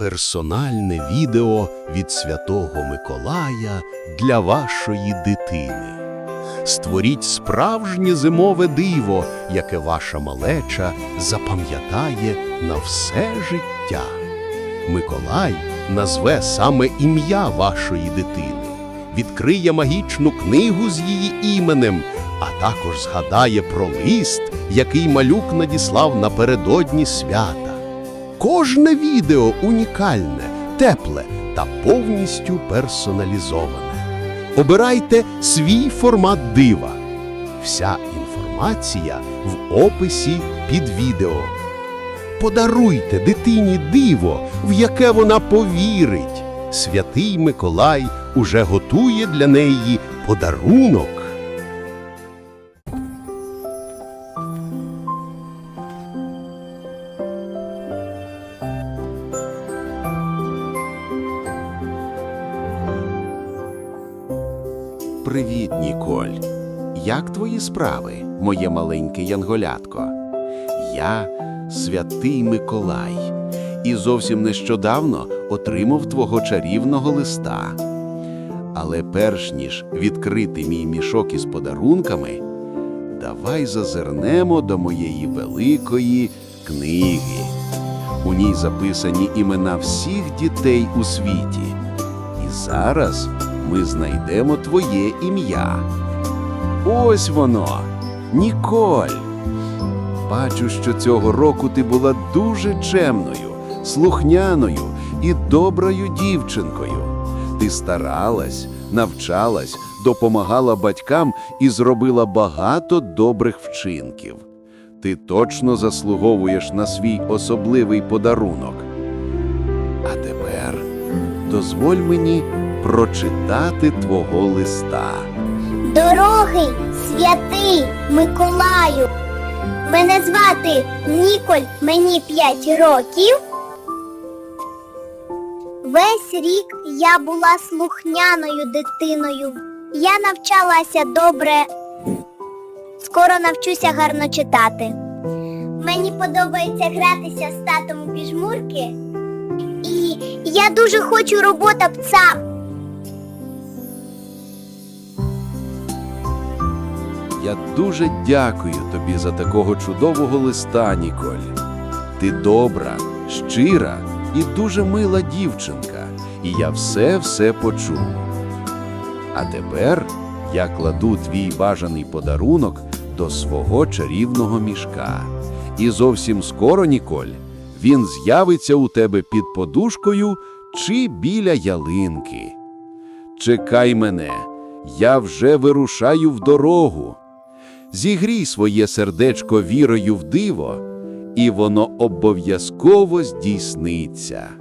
Персональне відео від Святого Миколая для вашої дитини. Створіть справжнє зимове диво, яке ваша малеча запам'ятає на все життя. Миколай назве саме ім'я вашої дитини, відкриє магічну книгу з її іменем, а також згадає про лист, який малюк надіслав напередодні свята. Кожне відео унікальне, тепле та повністю персоналізоване. Обирайте свій формат дива. Вся інформація в описі під відео. Подаруйте дитині диво, в яке вона повірить. Святий Миколай уже готує для неї подарунок. Привіт, Ніколь. Як твої справи, моє маленьке янголятко? Я святий Миколай, і зовсім нещодавно отримав твого чарівного листа. Але перш ніж відкрити мій мішок із подарунками, давай зазирнемо до моєї великої книги. У ній записані імена всіх дітей у світі. І зараз ми знайдемо твоє ім'я. Ось воно, Ніколь. Бачу, що цього року ти була дуже чемною, слухняною і доброю дівчинкою. Ти старалась, навчалась, допомагала батькам і зробила багато добрих вчинків. Ти точно заслуговуєш на свій особливий подарунок. А тепер дозволь мені прочитати твого листа. Дорогий святий Миколаю. Мене звати Ніколь, мені 5 років. Весь рік я була слухняною дитиною. Я навчалася добре. Скоро навчуся гарно читати. Мені подобається гратися з татом у піжмурки. І я дуже хочу робота пса. Я дуже дякую тобі за такого чудового листа, Ніколь. Ти добра, щира і дуже мила дівчинка, і я все-все почув. А тепер я кладу твій бажаний подарунок до свого чарівного мішка. І зовсім скоро, Ніколь, він з'явиться у тебе під подушкою чи біля ялинки. Чекай мене, я вже вирушаю в дорогу. Зігрій своє сердечко вірою в диво, і воно обов'язково здійсниться.